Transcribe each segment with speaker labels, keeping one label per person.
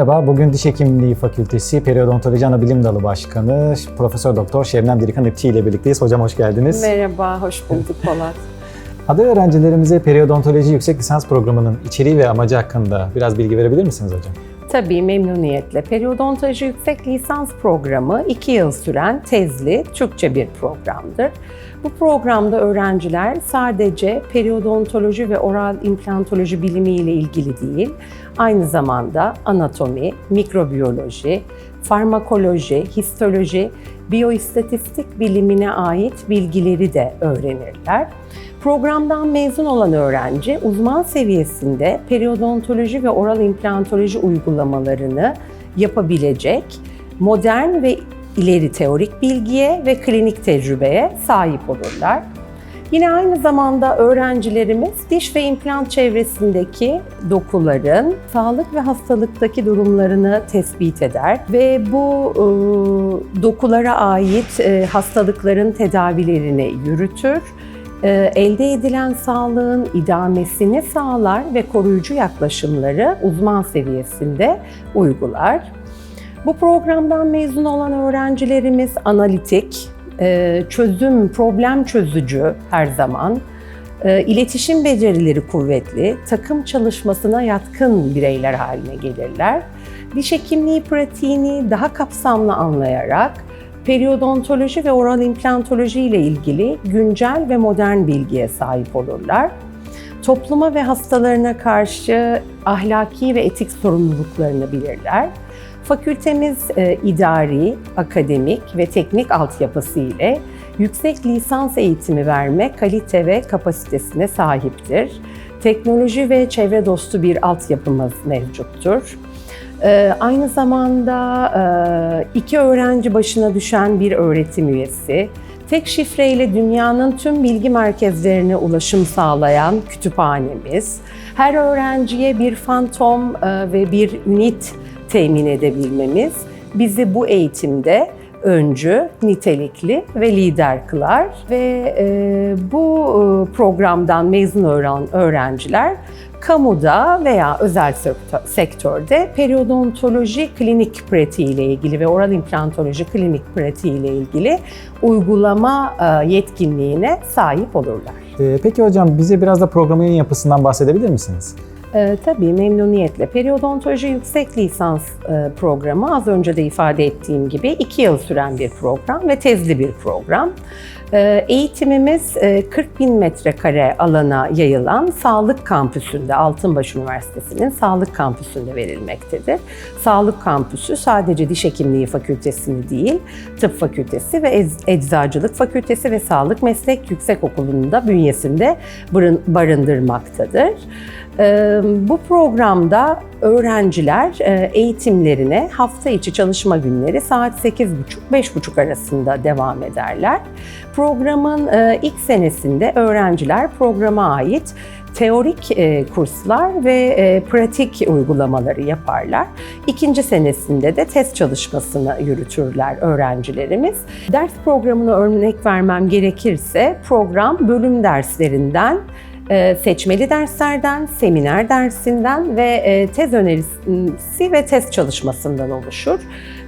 Speaker 1: Merhaba, bugün Diş Hekimliği Fakültesi Periodontoloji Anabilim Dalı Başkanı Profesör Doktor Şebnem Dirikan İpçi ile birlikteyiz. Hocam hoş geldiniz.
Speaker 2: Merhaba, hoş bulduk Polat.
Speaker 1: Aday öğrencilerimize periodontoloji yüksek lisans programının içeriği ve amacı hakkında biraz bilgi verebilir misiniz hocam?
Speaker 2: Tabii memnuniyetle. Periodontoloji Yüksek Lisans Programı 2 yıl süren tezli Türkçe bir programdır. Bu programda öğrenciler sadece periodontoloji ve oral implantoloji bilimi ile ilgili değil, aynı zamanda anatomi, mikrobiyoloji, farmakoloji, histoloji, biyoistatistik bilimine ait bilgileri de öğrenirler. Programdan mezun olan öğrenci uzman seviyesinde periodontoloji ve oral implantoloji uygulamalarını yapabilecek modern ve ileri teorik bilgiye ve klinik tecrübeye sahip olurlar. Yine aynı zamanda öğrencilerimiz diş ve implant çevresindeki dokuların sağlık ve hastalıktaki durumlarını tespit eder ve bu e, dokulara ait e, hastalıkların tedavilerini yürütür e, elde edilen sağlığın idamesini sağlar ve koruyucu yaklaşımları uzman seviyesinde uygular. Bu programdan mezun olan öğrencilerimiz analitik, e, çözüm, problem çözücü her zaman, e, iletişim becerileri kuvvetli, takım çalışmasına yatkın bireyler haline gelirler. Diş hekimliği pratiğini daha kapsamlı anlayarak periodontoloji ve oral implantoloji ile ilgili güncel ve modern bilgiye sahip olurlar. Topluma ve hastalarına karşı ahlaki ve etik sorumluluklarını bilirler. Fakültemiz e, idari, akademik ve teknik altyapısı ile yüksek lisans eğitimi verme kalite ve kapasitesine sahiptir. Teknoloji ve çevre dostu bir altyapımız mevcuttur. Ee, aynı zamanda e, iki öğrenci başına düşen bir öğretim üyesi, tek şifreyle dünyanın tüm bilgi merkezlerine ulaşım sağlayan kütüphanemiz, her öğrenciye bir fantom e, ve bir ünit temin edebilmemiz bizi bu eğitimde öncü, nitelikli ve lider kılar ve e, bu e, programdan mezun olan öğrenciler kamuda veya özel sektörde periodontoloji klinik pratiği ile ilgili ve oral implantoloji klinik pratiği ile ilgili uygulama e, yetkinliğine sahip olurlar.
Speaker 1: Ee, peki hocam bize biraz da programın yapısından bahsedebilir misiniz?
Speaker 2: E, tabii memnuniyetle. Periodontoloji yüksek lisans e, programı az önce de ifade ettiğim gibi iki yıl süren bir program ve tezli bir program. E, eğitimimiz e, 40 bin metrekare alana yayılan Sağlık Kampüsü'nde, Altınbaş Üniversitesi'nin Sağlık Kampüsü'nde verilmektedir. Sağlık Kampüsü sadece Diş Hekimliği Fakültesini değil, Tıp Fakültesi ve Eczacılık Fakültesi ve Sağlık Meslek Yüksekokulu'nun da bünyesinde barındırmaktadır. Bu programda öğrenciler eğitimlerine hafta içi çalışma günleri saat 8.30-5.30 arasında devam ederler. Programın ilk senesinde öğrenciler programa ait teorik kurslar ve pratik uygulamaları yaparlar. İkinci senesinde de test çalışmasını yürütürler öğrencilerimiz. Ders programına örnek vermem gerekirse program bölüm derslerinden seçmeli derslerden, seminer dersinden ve e, tez önerisi ve test çalışmasından oluşur.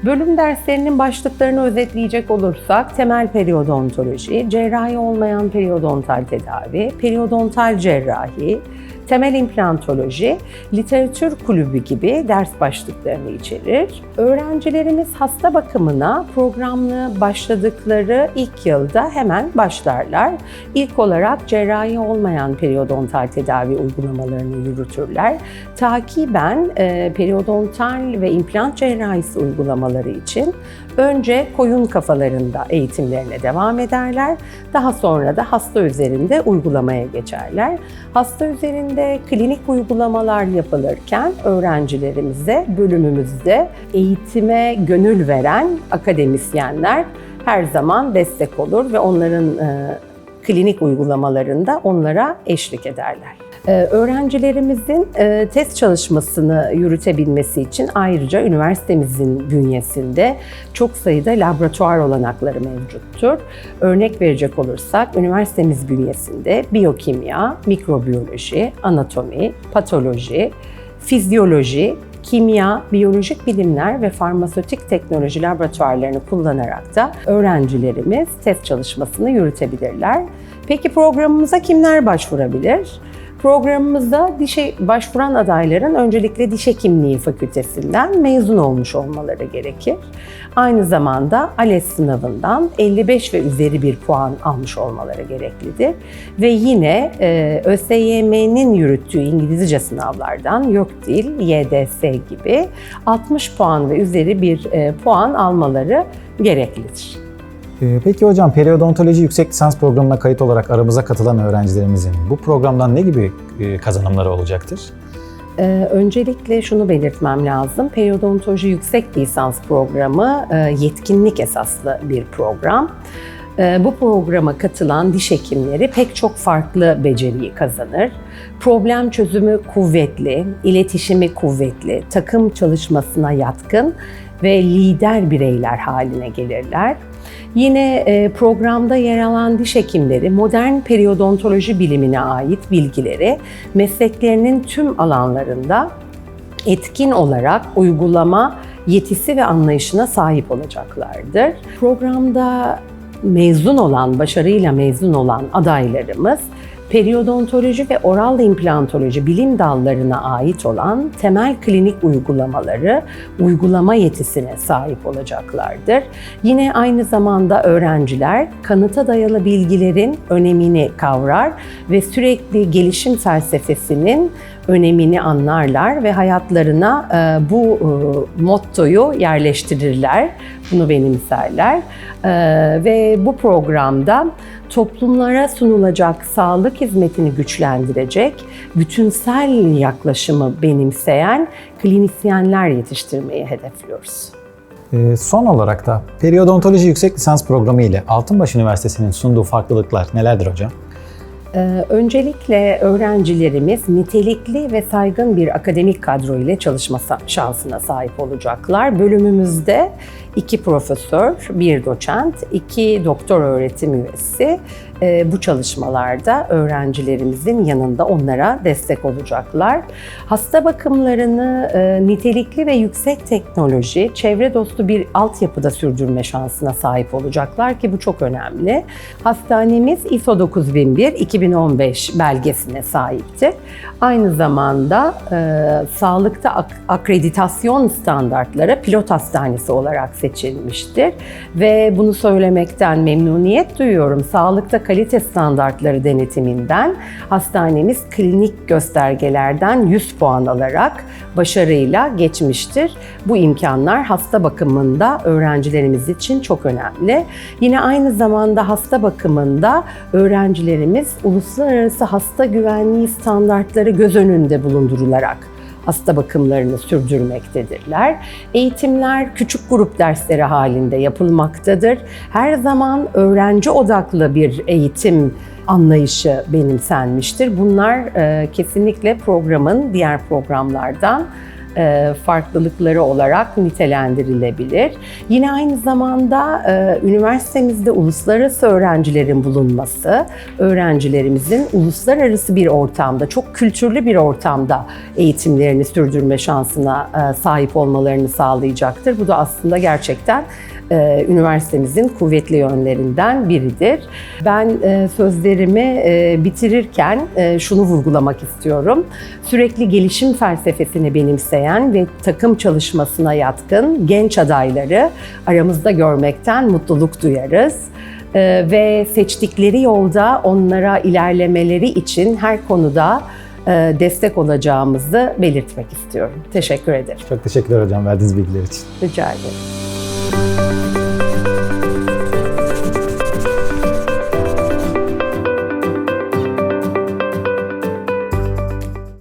Speaker 2: Bölüm derslerinin başlıklarını özetleyecek olursak temel periodontoloji, cerrahi olmayan periodontal tedavi, periodontal cerrahi, temel implantoloji, literatür kulübü gibi ders başlıklarını içerir. Öğrencilerimiz hasta bakımına programlı başladıkları ilk yılda hemen başlarlar. İlk olarak cerrahi olmayan periodontal tedavi uygulamalarını yürütürler. Takiben e, periodontal ve implant cerrahisi uygulamaları için önce koyun kafalarında eğitimlerine devam ederler. Daha sonra da hasta üzerinde uygulamaya geçerler. Hasta üzerinde klinik uygulamalar yapılırken öğrencilerimize bölümümüzde eğitime gönül veren akademisyenler her zaman destek olur ve onların e, klinik uygulamalarında onlara eşlik ederler. Ee, öğrencilerimizin e, test çalışmasını yürütebilmesi için ayrıca üniversitemizin bünyesinde çok sayıda laboratuvar olanakları mevcuttur. Örnek verecek olursak üniversitemiz bünyesinde biyokimya, mikrobiyoloji, anatomi, patoloji, fizyoloji, kimya, biyolojik bilimler ve farmasötik teknoloji laboratuvarlarını kullanarak da öğrencilerimiz test çalışmasını yürütebilirler. Peki programımıza kimler başvurabilir? Programımızda dişe başvuran adayların öncelikle diş hekimliği fakültesinden mezun olmuş olmaları gerekir. Aynı zamanda ALES sınavından 55 ve üzeri bir puan almış olmaları gereklidir. Ve yine e, ÖSYM'nin yürüttüğü İngilizce sınavlardan YÖKDİL, YDS gibi 60 puan ve üzeri bir e, puan almaları gereklidir.
Speaker 1: Ee, Peki hocam periyodontoloji yüksek lisans programına kayıt olarak aramıza katılan öğrencilerimizin bu programdan ne gibi e, kazanımları olacaktır?
Speaker 2: Ee, öncelikle şunu belirtmem lazım. Periodontoloji yüksek lisans programı e, yetkinlik esaslı bir program. E, bu programa katılan diş hekimleri pek çok farklı beceriyi kazanır. Problem çözümü kuvvetli, iletişimi kuvvetli, takım çalışmasına yatkın ve lider bireyler haline gelirler. Yine e, programda yer alan diş hekimleri modern periodontoloji bilimine ait bilgileri mesleklerinin tüm alanlarında etkin olarak uygulama yetisi ve anlayışına sahip olacaklardır. Programda mezun olan, başarıyla mezun olan adaylarımız periodontoloji ve oral implantoloji bilim dallarına ait olan temel klinik uygulamaları uygulama yetisine sahip olacaklardır. Yine aynı zamanda öğrenciler kanıta dayalı bilgilerin önemini kavrar ve sürekli gelişim felsefesinin önemini anlarlar ve hayatlarına e, bu e, mottoyu yerleştirirler, bunu benimserler E, ve bu programda toplumlara sunulacak sağlık hizmetini güçlendirecek, bütünsel yaklaşımı benimseyen klinisyenler yetiştirmeyi hedefliyoruz.
Speaker 1: Son olarak da periyodontoloji yüksek lisans programı ile Altınbaş Üniversitesi'nin sunduğu farklılıklar nelerdir hocam?
Speaker 2: Ee, Öncelikle öğrencilerimiz nitelikli ve saygın bir akademik kadro ile çalışma şansına sahip olacaklar. Bölümümüzde iki profesör, bir doçent, iki doktor öğretim üyesi e, bu çalışmalarda öğrencilerimizin yanında onlara destek olacaklar. Hasta bakımlarını e, nitelikli ve yüksek teknoloji, çevre dostu bir altyapıda sürdürme şansına sahip olacaklar ki bu çok önemli. Hastanemiz ISO 9001 2015 belgesine sahiptir. Aynı zamanda e, sağlıkta ak- akreditasyon standartları pilot hastanesi olarak seçilmiştir ve bunu söylemekten memnuniyet duyuyorum. Sağlıkta kalite standartları denetiminden hastanemiz klinik göstergelerden 100 puan alarak başarıyla geçmiştir. Bu imkanlar hasta bakımında öğrencilerimiz için çok önemli. Yine aynı zamanda hasta bakımında öğrencilerimiz uluslararası hasta güvenliği standartları göz önünde bulundurularak hasta bakımlarını sürdürmektedirler. Eğitimler küçük grup dersleri halinde yapılmaktadır. Her zaman öğrenci odaklı bir eğitim anlayışı benimsenmiştir. Bunlar e, kesinlikle programın diğer programlardan farklılıkları olarak nitelendirilebilir. Yine aynı zamanda e, üniversitemizde uluslararası öğrencilerin bulunması, öğrencilerimizin uluslararası bir ortamda, çok kültürlü bir ortamda eğitimlerini sürdürme şansına e, sahip olmalarını sağlayacaktır. Bu da aslında gerçekten e, üniversitemizin kuvvetli yönlerinden biridir. Ben e, sözlerimi e, bitirirken e, şunu vurgulamak istiyorum. Sürekli gelişim felsefesini benimseyen ve takım çalışmasına yatkın genç adayları aramızda görmekten mutluluk duyarız. E, ve seçtikleri yolda onlara ilerlemeleri için her konuda e, destek olacağımızı belirtmek istiyorum. Teşekkür ederim.
Speaker 1: Çok teşekkürler hocam verdiğiniz bilgiler için.
Speaker 2: Rica ederim. Thank you.